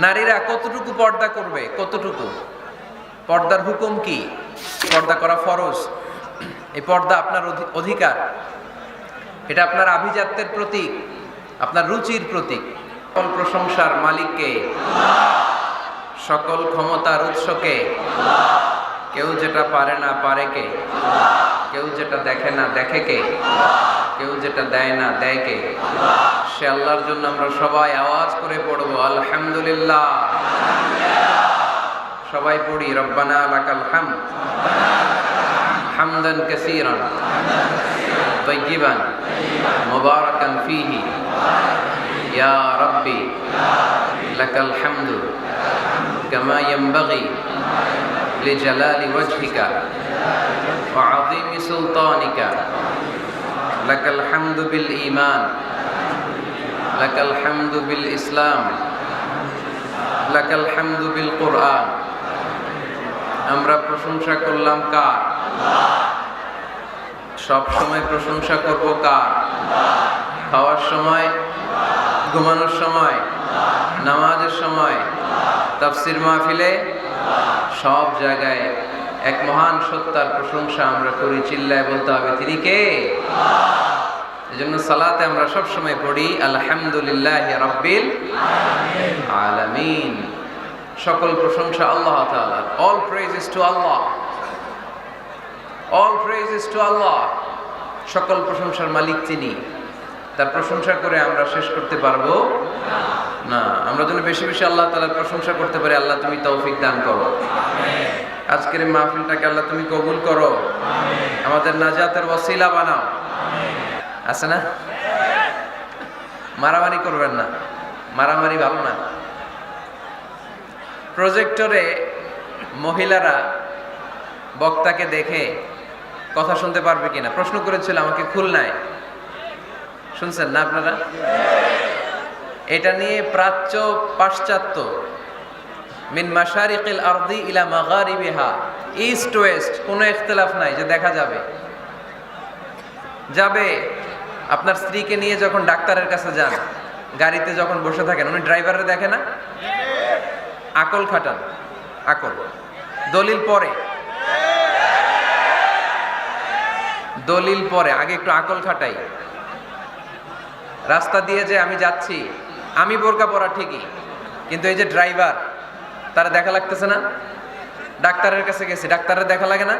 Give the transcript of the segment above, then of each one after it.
নারীরা কতটুকু পর্দা করবে? কতটুকু? পর্দার হুকুম কি? পর্দা করা ফরজ? এই পর্দা আপনার অধি- অধিকার। এটা আপনার আভিজাত্যের প্রতীক, আপনার রুচির প্রতীক। সকল প্রশংসার মালিককে, সকল ক্ষমতার উৎসকে কেউ যেটা পারে না পারে কে কেউ যেটা দেখে না দেখে কে কেউ যেটা দেয় না দেয় কে সে আল্লাহর জন্য আমরা সবাই আওয়াজ করে পড়বো আলহামদুলিল্লাহ সবাই পড়ি রব্বানা লাকাল হাম হামদান কাসীরান طيبا مباركا فيه يا ربي لك الحمد كما ينبغي لجلال وجهك وعظيم سلطانك لك الحمد بالإيمان لك الحمد بالإسلام لك الحمد بالقرآن আমরা প্রশংসা করলাম কার সব সময় প্রশংসা করব কার খাওয়ার সময় ঘুমানোর সময় নামাজের সময় তাফসির মাহফিলে সব জায়গায় এক মহান সত্তার প্রশংসা আমরা করি চিল্লায় বলতে হবে। তিনি কে? এজন্য সালাতে আমরা সব সময় পড়ি আলহামদুলিল্লাহ রাব্বিল আলামিন। সকল প্রশংসা আল্লাহ তাআলার। All praises to Allah. All praises to Allah. সকল প্রশংসার মালিক তিনি। তার প্রশংসা করে আমরা শেষ করতে পারব? না আমরা যেন বেশি বেশি আল্লাহ তালার প্রশংসা করতে পারি আল্লাহ তুমি তৌফিক দান করো। আজকের এই মাহফিলটাকে আল্লাহ তুমি কবুল করো। আমাদের নাজাতের ওসিলা বানাও। আছে না? মারামারি করবেন না। মারামারি ভালো না। প্রজেক্টরে মহিলারা বক্তাকে দেখে কথা শুনতে পারবে কিনা? প্রশ্ন করেছিল আমাকে খুলনায়। শুনছেন না আপনারা? এটা নিয়ে প্রাচ্য পাশ্চাত্য। মিন মাশারিকিল আরদি ইলা মাগারিবিহা। ইস্ট ওয়েস্ট, কোনো ইখতিলাফ নাই, যে দেখা যাবে। যাবে, আপনার স্ত্রীকে নিয়ে যখন ডাক্তারের কাছে যান, গাড়িতে যখন বসে থাকেন, উনি ড্রাইভারে দেখে না? আকল খাটান, আকল। দলিল পরে। দলিল পরে, আগে একটু আকল খাটাই। রাস্তা দিয়ে যে আমি যাচ্ছি আমি বোরকা পরা ঠিকই, কিন্তু এই যে ড্রাইভার, তারা দেখা লাগতেছে না? ডাক্তারের কাছে গেছি, ডাক্তারের দেখা লাগে না?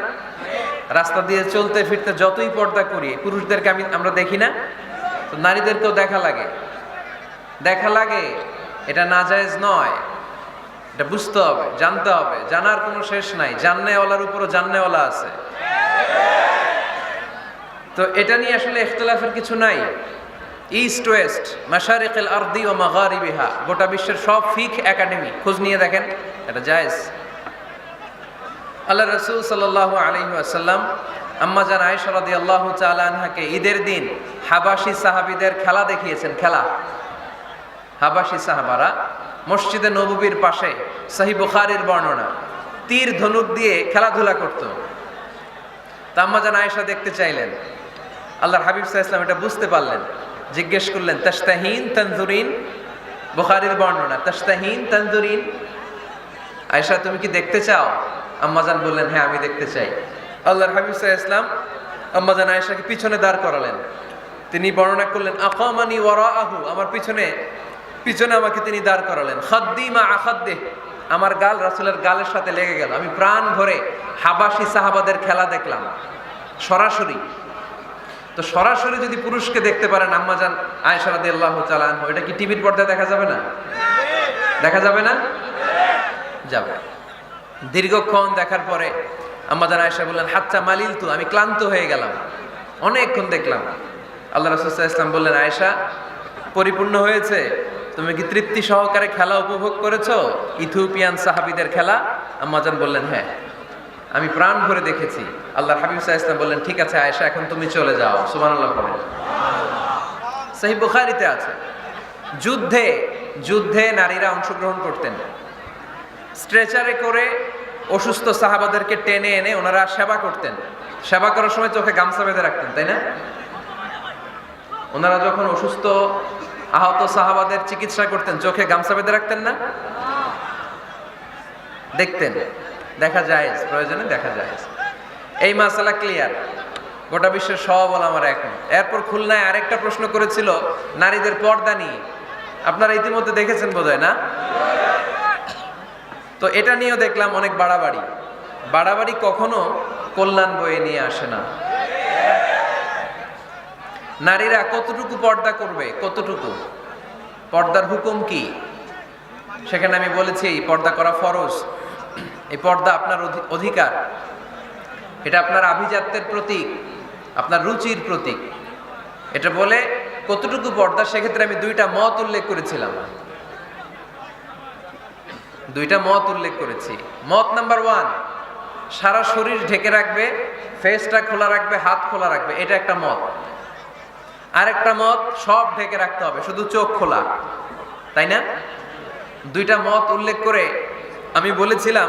রাস্তা দিয়ে চলতে ফিরতে যতই পর্দা করি, পুরুষদেরকে আমি, আমরা দেখি না? তো নারীদেরকেও দেখা লাগে। দেখা লাগে, এটা না নাজায়েজ নয়। এটা বুঝতে হবে, জানতে হবে। জানার কোনো শেষ নাই। জাননেওয়ালার উপরও জাননেওয়ালা আছে। তো এটা নিয়ে আসলে ইখতলাফের কিছু নাই। ইস্ট ওয়েস্ট মাশারিকুল আরদি ও মাগারিবিহা গোটা বিশ্বের সব ফিক একাডেমি খোঁজ নিয়ে দেখেন, এটা জায়েজ। আল্লাহ রসুল সাল্লাহ আলহি আসাল্লাম আম্মা জান আয়েশা রাদিয়াল্লাহু তাআলা আনহাকে ঈদের দিন হাবাসি সাহাবীদের খেলা দেখিয়েছেন, খেলা। হাবাসি সাহাবারা মসজিদে নববীর পাশে সহি বুখারির বর্ণনা, তীর ধনুক দিয়ে খেলাধুলা করত। তাম্মাজান আয়েশা দেখতে চাইলেন। আল্লাহর হাবিব সাহা ইসলাম এটা বুঝতে পারলেন। জিজ্ঞেস করলেন, তাস্তাহিন তন্দুরিন বুখারির বর্ণনা, তাস্তাহিন তন্দুরিন আয়েশা, তুমি কি দেখতে চাও? আম্মাজান বললেন হ্যাঁ আমি দেখতে চাই। আল্লাহর হাবিব ইসলাম আম্মাজান আয়েশাকে পিছনে দাঁড় করালেন। তিনি বর্ণনা করলেন, আকামানি ওয়ারা আহু আমার পিছনে পিছনে আমাকে তিনি দাঁড় করালেন। খাদ্দি মা আখাদ্দে। আমার গাল রাসুলের গালের সাথে লেগে গেল। আমি প্রাণ ভরে হাবাসি সাহাবাদের খেলা দেখলাম। সরাসরি তো সরাসরি যদি পুরুষকে দেখতে পারেন আম্মাজান আয়েশা রাদিয়াল্লাহু তাআলা আনহু, এটা কি টিভির পর্দায় দেখা যাবে না? দেখা যাবে না? যাবে। দীর্ঘক্ষণ দেখার পরে আম্মাজান আয়েশা বললেন হাচ্চা মালিল তু, আমি ক্লান্ত হয়ে গেলাম। অনেকক্ষণ দেখলাম। আল্লাহ রাসূল সাল্লাল্লাহু আলাইহি ওয়াসাল্লাম বললেন, আয়েশা, পরিপূর্ণ হয়েছে? তুমি কি তৃপ্তি সহকারে খেলা উপভোগ করেছ? ইথিওপিয়ান সাহাবিদের খেলা? আম্মাজান বললেন হ্যাঁ। আমি প্রাণ ভরে দেখেছি। আল্লাহ হাবিব সাহা ইসলাম বললেন, ঠিক আছে আয়েশা, এখন তুমি চলে যাও। সুমান আল্লাহ বলেন সাহি বুখারিতে আছে, যুদ্ধে যুদ্ধে নারীরা অংশগ্রহণ করতেন। স্ট্রেচারে করে অসুস্থ সাহাবাদেরকে টেনে এনে ওনারা সেবা করতেন। সেবা করার সময় চোখে গামছা বেঁধে রাখতেন, তাই না? ওনারা যখন অসুস্থ, আহত সাহাবাদের চিকিৎসা করতেন, চোখে গামছা বেঁধে রাখতেন না? দেখতেন। দেখা যায়, প্রয়োজনে দেখা যায়। এই মাসালা ক্লিয়ার গোটা বিশ্বের সব আমার এখন এরপর খুলনায় আরেকটা প্রশ্ন করেছিল, নারীদের পর্দা নিয়ে। আপনারা ইতিমধ্যে দেখেছেন বোধহয়, না? তো এটা নিয়েও দেখলাম অনেক বাড়াবাড়ি। বাড়াবাড়ি কখনো কল্যাণ বয়ে নিয়ে আসে না। নারীরা কতটুকু পর্দা করবে? কতটুকু? পর্দার হুকুম কি? সেখানে আমি বলেছি, পর্দা করা ফরজ। এই পর্দা আপনার অধি- অধিকার। এটা আপনার আভিজাত্যের প্রতীক, আপনার রুচির প্রতীক। এটা বলে কতটুকু পর্দা, সেক্ষেত্রে আমি দুইটা মত উল্লেখ করেছিলাম। দুইটা মত উল্লেখ করেছি। মত নাম্বার ওয়ান, সারা শরীর ঢেকে রাখবে ফেসটা খোলা রাখবে, হাত খোলা রাখবে। এটা একটা মত। আরেকটা মত, সব ঢেকে রাখতে হবে, শুধু চোখ খোলা। তাই না? দুইটা মত উল্লেখ করে আমি বলেছিলাম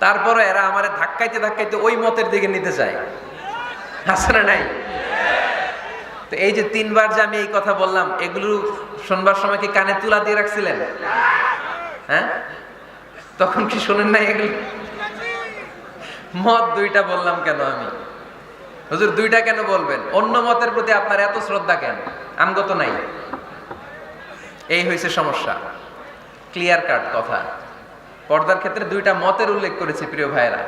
তারপরে এরা আমার ধাক্কাইতে ধাক্কাইতে ওই মতের দিকে নিতে চায়। না নাই? তো এই যে তিনবার যে আমি এই কথা বললাম, এগুলো শোনবার সময় কি কানে তুলা দিয়ে রাখছিলেন? হ্যাঁ? তখন কি শোনেন নাই এগুলো? মত দুইটা বললাম কেন আমি? হুজুর, দুইটা কেন বলবেন? অন্য মতের প্রতি আপনার এত শ্রদ্ধা কেন? আমগত নাই। এই হয়েছে সমস্যা। ক্লিয়ার কাট কথা। পর্দার ক্ষেত্রে দুইটা মতের উল্লেখ করেছি প্রিয় ভাইয়েরা।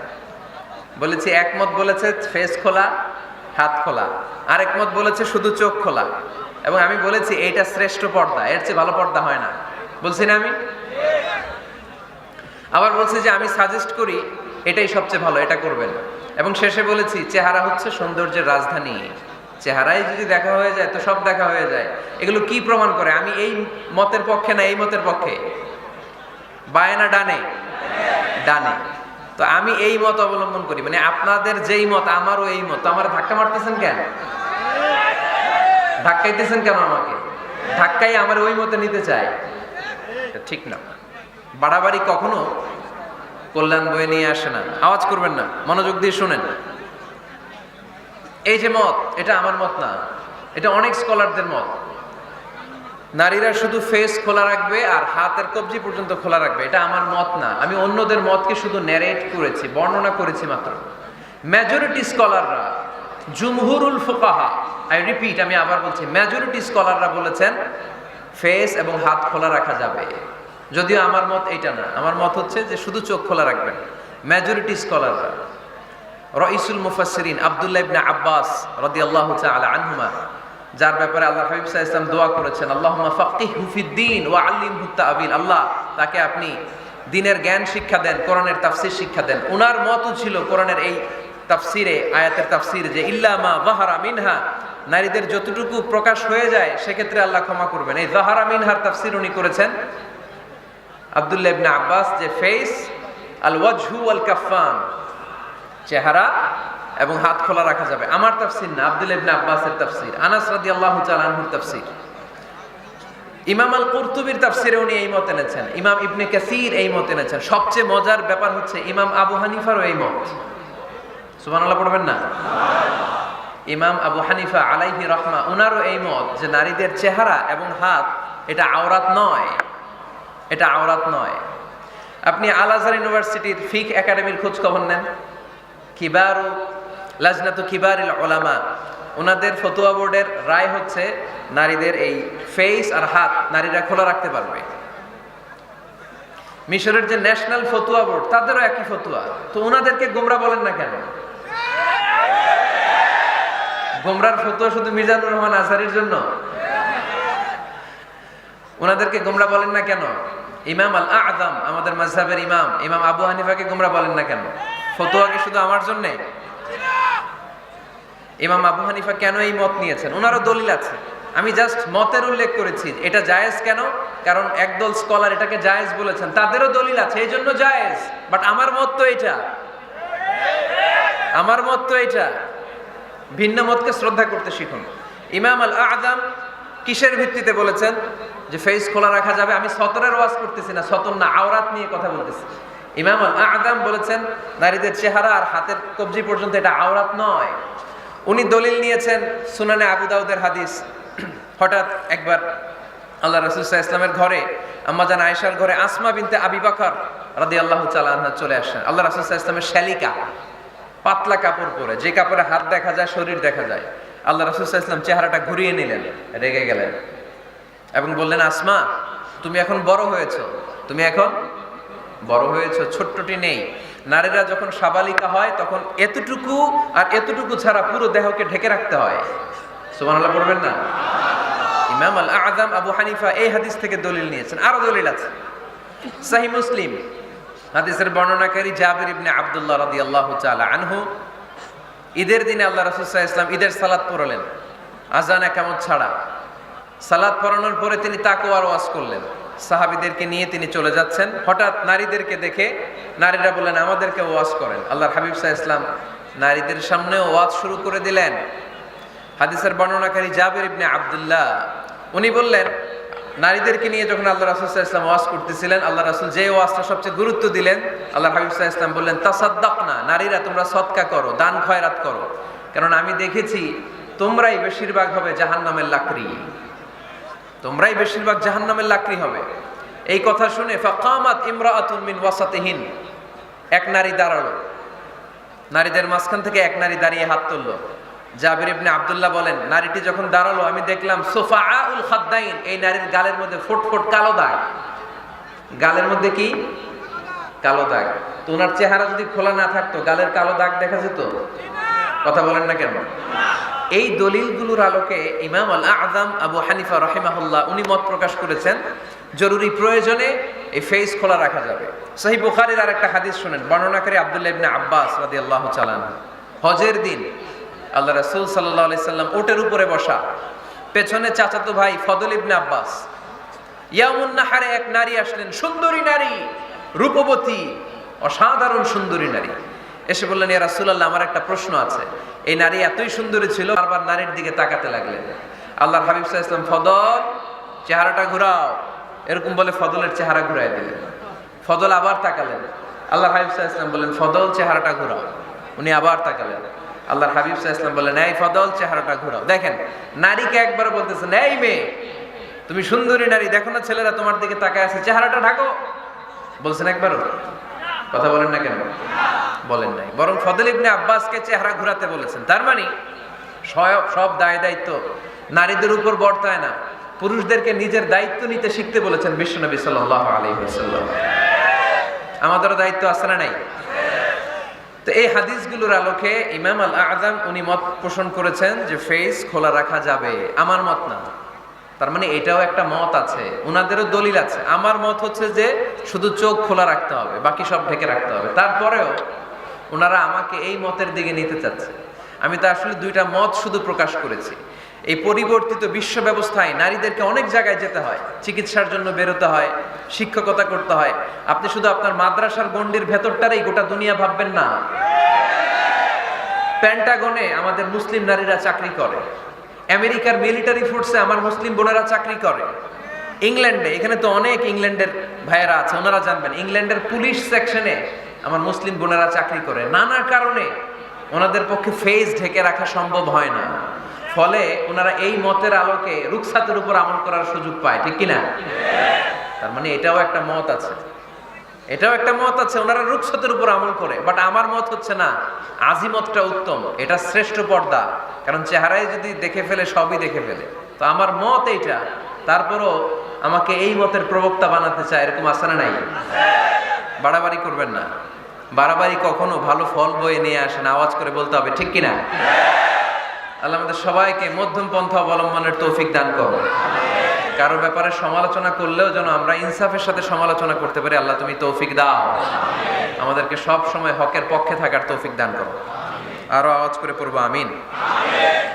বলেছি, এক মত বলেছে ফেস খোলা, হাত খোলা। আরেক মত বলেছে শুধু চোখ খোলা। এবং আমি বলেছি, এইটা শ্রেষ্ঠ পর্দা, এর চেয়ে ভালো পর্দা হয় না। বলছি না আমি? আবার বলছি যে, আমি সাজেস্ট করি, এটাই সবচেয়ে ভালো, এটা করবেন। এবং শেষে বলেছি, চেহারা হচ্ছে সৌন্দর্যের রাজধানী। চেহারাই যদি দেখা হয়ে যায়, তো সব দেখা হয়ে যায়। এগুলো কি প্রমাণ করে? আমি এই মতের পক্ষে না, এই মতের পক্ষে? বায়না ডানে? ডানে। তো আমি এই মত অবলম্বন করি। মানে আপনাদের যেই মত, আমারও এই মত। আমার ধাক্কা মারতেছেন কেন? ধাক্কাইতেছেন কেন আমাকে? ধাক্কাই আমার ওই মতে নিতে এটা ঠিক না। বাড়াবাড়ি কখনো কল্যাণ বয়ে নিয়ে আসে না। আওয়াজ করবেন না। মনোযোগ দিয়ে শুনেন। এই যে মত, এটা আমার মত না। এটা অনেক স্কলারদের মত। নারীরা শুধু ফেস খোলা রাখবে আর হাতের কবজি পর্যন্ত খোলা রাখবে। এটা আমার মত না। আমি অন্যদের মতকে শুধু ন্যারেট করেছি, বর্ণনা করেছি মাত্র। মেজরিটি স্কলাররা জুমহুরুল ফোকাহা আই রিপিট আমি আবার বলছি মেজরিটি স্কলাররা বলেছেন ফেস এবং হাত খোলা রাখা যাবে। যদিও আমার মত এটা না। আমার মত হচ্ছে যে শুধু চোখ খোলা রাখবেন। মেজরিটি স্কলাররা রইসুল মুফাসসিরিন আব্দুল্লাহ ইবনে আব্বাস রাদিয়াল্লাহু তাআলা আনহুমা যার ব্যাপারে আল্লাহ হাবিব সাল্লাল্লাহু ইসলাম দোয়া করেছেন, আল্লাহুম্মা ফাক্কিহু ফিদ্দিন ওয়া আল্লিমহু তাআবিল আল্লাহ তাকে আপনি দিনের জ্ঞান শিক্ষা দেন, কোরআনের তাফসীর শিক্ষা দেন। ওনার মতও ছিল কোরআনের এই তাফসিরে, আয়াতের তাফসির যে ইল্লামা যাহারা মিনহা। নারীদের যতটুকু প্রকাশ হয়ে যায়, সেক্ষেত্রে আল্লাহ ক্ষমা করবেন। এই যাহারা মিনহার তাফসির উনি করেছেন আব্দুল্লাহ ইবনে আব্বাস, যে ফেস আল ওয়াজহু আল কাফান চেহারা এবং হাত খোলা রাখা যাবে। আমার তাফসির না, আব্দুল ইবনে আব্বাসের তাফসির। আনাস রাদিয়াল্লাহু তাআলা আনহুর তাফসির। ইমাম আল কুরতুবির তাফসিরে উনি এই মত এনেছেন। ইমাম ইবনে কাসির এই মত এনেছেন। সবচেয়ে মজার ব্যাপার হচ্ছে ইমাম আবু হানিফারও এই মত। সুবহানাল্লাহ, পড়বেন না? ইমাম আবু হানিফা আলাইহি রহমা ওনারও এই মত যে নারীদের চেহারা এবং হাত, এটা আওরাত নয়। এটা আওরাত নয়। আপনি আল আজহার ইউনিভার্সিটির ফিক একাডেমির খোঁজ খবর নেন। কিবারু লাজনাতু কিবারিল ওলামা ওনাদের ফতুয়া বোর্ডের রায় হচ্ছে নারীদের এই ফেস আর হাত নারীরা খোলা রাখতে পারবে। মিশরের যে ন্যাশনাল ফতুয়া বোর্ড, তাদেরও একই ফতুয়া। তো ওনাদেরকে গোমরা বলেন না কেন? গোমরার ফতুয়া শুধু মিজানুর রহমান আজহারির জন্য? ওনাদেরকে গোমরা বলেন না কেন? ইমাম আল আদম আমাদের মাঝহাবের ইমাম ইমাম আবু হানিফাকে গোমরা বলেন না কেন? ফতোয়া কি শুধু আমার জন্যে? ইমাম আবু হানিফা কেন এই মত নিয়েছেন? ওনারও দলিল আছে। আমি জাস্ট মতের উল্লেখ করেছি। এটা জায়েজ কেন? কারণ একদল স্কলার এটাকে জায়েজ বলেছেন। তাদেরও দলিল আছে। এই জন্য জায়েজ। বাট আমার মত তো এটা আমার মত তো এটা ভিন্ন মতকে শ্রদ্ধা করতে শিখুন। ইমাম আল আদম কিসের ভিত্তিতে বলেছেন? যে ফেস খোলা রাখা যাবে। আমি সতরের ওয়াজ করতেছি না। সতর না, আওরাত নিয়ে কথা বলতেছি। ইমাম আল আদম বলেছেন, নারীদের চেহারা আর হাতের কবজি পর্যন্ত এটা আওরাত নয়। উনি দলিল নিয়েছেন সুনানে আবু দাউদের হাদিস। হঠাৎ একবার আল্লাহ রসুল্লাহ ইসলামের ঘরে আম্মাজান আয়েশার ঘরে আসমা বিনতে আবি বাকর রাদি আল্লাহ চালান্না চলে আসেন। আল্লাহ রসুল্লাহ ইসলামের শ্যালিকা, পাতলা কাপড় পরে, যে কাপড়ে হাত দেখা যায়, শরীর দেখা যায়, আল্লাহ রসুল্লাহ ইসলাম চেহারাটা ঘুরিয়ে নিলেন, রেগে গেলেন এবং বললেন, আসমা, তুমি এখন বড় হয়েছো, তুমি এখন বড় হয়েছো, ছোট্টটি নেই। নারীরা যখন সাবালিকা হয়, তখন এতটুকু আর এতটুকু ছাড়া পুরো দেহকে ঢেকে রাখতে হয়। পড়বেন না? ইমাম আল আযম আবু হানিফা এই হাদিস থেকে দলিল নিয়েছেন। আরও দলিল আছে। সহিহ মুসলিম, হাদিসের বর্ণনাকারী জাবির ইবনে আব্দুল্লাহ রাদিয়াল্লাহু তাআলা আনহু, ঈদের দিনে আল্লাহ রাসূল সাল্লাল্লাহু ঈদের সালাত পড়লেন। আজান একামত ছাড়া। সালাত পড়ানোর পরে তিনি তাকওয়ার ওয়াজ করলেন। সাহাবীদেরকে নিয়ে তিনি চলে যাচ্ছেন। হঠাৎ নারীদেরকে দেখে নারীরা বললেন, আমাদেরকে ওয়াজ করেন। আল্লাহর হাবিব সাহা ইসলাম নারীদের সামনেও ওয়াজ শুরু করে দিলেন। হাদিসের বর্ণনাকারী জাবির ইবনে আব্দুল্লাহ, উনি বললেন, নারীদেরকে নিয়ে যখন আল্লাহ রাসুল সাহা ইসলাম ওয়াজ করতেছিলেন, আল্লাহ রাসুল যে ওয়াজটা সবচেয়ে গুরুত্ব দিলেন আল্লাহ হাবিব সাহা ইসলাম বললেন তাসাদ্দাক না নারীরা তোমরা সৎকা করো, দান খয়রাত করো। কারণ আমি দেখেছি তোমরাই বেশিরভাগ হবে জাহান্নামের লাকড়ি। তোমরাই বেশিরভাগ জাহান্নামের লাকড়ি হবে। এই কথা শুনে ফাকামাত ইমরাআতুন মিন ওয়াসাতিহিন, এক নারী দাঁড়াল। নারীদের মাঝখান থেকে এক নারী দাঁড়িয়ে হাত তুললো। জাবির ইবনে আব্দুল্লাহ বলেন, নারীটি যখন দাঁড়াল, আমি দেখলাম সোফা সোফাউল খাদ্দাইন, এই নারীর গালের মধ্যে ফুট ফুট কালো দাগ। গালের মধ্যে কি? কালো দাগ। তো ওনার চেহারা যদি খোলা না থাকতো, গালের কালো দাগ দেখা যেত? কথা বলেন না কেন? এই দলিলগুলোর আলোকে ইমাম আল আজম আবু হানিফা রহিমাহুল্লাহ উনি মত প্রকাশ করেছেন, জরুরি প্রয়োজনে এই ফেস খোলা রাখা যাবে। সহি বুখারের আর একটা হাদিস শুনেন, বর্ণনাকারী আব্দুল্লাহ ইবনে আব্বাস আল্লাহ চালান হজের দিন আল্লাহ রাসূল সাল্লাল্লাহু আলাইহি সাল্লাম ওটের উপরে বসা, পেছনে চাচাতো ভাই ফদল ইবনে আব্বাস। ইয়ামুন নাহারে এক নারী আসলেন, সুন্দরী নারী, রূপবতী, অসাধারণ সুন্দরী নারী। এসে বললেন, ইয়া রাসূলুল্লাহ, আমার একটা প্রশ্ন আছে। এই নারী এতই সুন্দরী ছিল, বারবার নারীর দিকে তাকাতে লাগলেন। আল্লাহর হাবিব আলাইহি সাল্লাম ফদল, চেহারাটা ঘুরাও। এরকম বলে ফদলের চেহারা ঘুরাই দিলেন। ফদল আবার তাকালেন। আল্লাহ হাবিব আলাইহি সাল্লাম বললেন, ফদল, চেহারাটা ঘুরাও। উনি আবার তাকালেন। আল্লাহর হাবিব আলাইহি সাল্লাম বললেন, এই ফদল, চেহারাটা ঘুরাও। দেখেন, নারীকে একবার বলতেছেন, এই মেয়ে, তুমি সুন্দরী নারী, দেখো না ছেলেরা তোমার দিকে তাকায় আছে, চেহারাটা ঢাকো। বলছেন একবারও। কথা বলেন না কেন? বলেন নাই। বরং ফদল ইবনে আব্বাসকে চেহারা ঘোরাতে বলেছেন। তার মানে সব সব দায় দায়িত্ব নারীদের উপর বর্তায় না। পুরুষদেরকে নিজের দায়িত্ব নিতে শিখতে বলেছেন বিশ্বনবী সাল্লাল্লাহু আলাইহি ওয়াসাল্লাম। আমাদেরও দায়িত্ব আছে না নাই? তো এই হাদিসগুলোর আলোকে ইমাম আল আজম উনি মত পোষণ করেছেন যে ফেস খোলা রাখা যাবে। আমার মত না। তার মানে এটাও একটা মত আছে। ওনাদেরও দলিল আছে। আমার মত হচ্ছে যে শুধু চোখ খোলা রাখতে হবে, বাকি সব ঢেকে রাখতে হবে। তারপরেও ওনারা আমাকে এই মতের দিকে নিতে চাচ্ছে। আমি তো আসলে দুইটা মত শুধু প্রকাশ করেছি। এই পরিবর্তিত বিশ্ব ব্যবস্থায় নারীদেরকে অনেক জায়গায় যেতে হয়, চিকিৎসার জন্য বেরোতে হয়, শিক্ষকতা করতে হয়। আপনি শুধু আপনার মাদ্রাসার গণ্ডির ভেতরটারই গোটা দুনিয়া ভাববেন না। প্যান্টাগনে আমাদের মুসলিম নারীরা চাকরি করে। আমেরিকার মিলিটারি ফোর্সে আমার মুসলিম বোনেরা চাকরি করে। ইংল্যান্ডে, এখানে তো অনেক ইংল্যান্ডের ভাইয়েরা আছে, ওনারা জানবেন। ইংল্যান্ডের পুলিশ সেকশনে আমার মুসলিম বোনেরা চাকরি করে। নানা কারণে ওনাদের পক্ষে ফেজ ঢেকে রাখা সম্ভব হয় না। ফলে ওনারা এই মতের আলোকে রুকসাতের উপর আমল করার সুযোগ পায়, ঠিক কিনা? তার মানে এটাও একটা মত আছে। এটাও একটা মত আছে, ওনারা রুকসতের উপর আমল করে। বাট আমার মত হচ্ছে না আজিমতটা উত্তম, এটা শ্রেষ্ঠ পর্দা। কারণ চেহারায় যদি দেখে ফেলে, সবই দেখে ফেলে। তো আমার মত এইটা। তারপরও আমাকে এই মতের প্রবক্তা বানাতে চায়, এরকম না নাই? বাড়াবাড়ি করবেন না। বাড়াবাড়ি কখনো ভালো ফল বয়ে নিয়ে আসেন আওয়াজ করে বলতে হবে, ঠিক কিনা? আল্লাহ আমাদের সবাইকে মধ্যম পন্থা অবলম্বনের তৌফিক দান করো কারও ব্যাপারে সমালোচনা করলেও যেন আমরা ইনসাফের সাথে সমালোচনা করতে পারি, আল্লাহ তুমি তৌফিক দাও। আমাদেরকে সব সময় হকের পক্ষে থাকার তৌফিক দান করো। আরও আওয়াজ করে পড়ব, আমিন।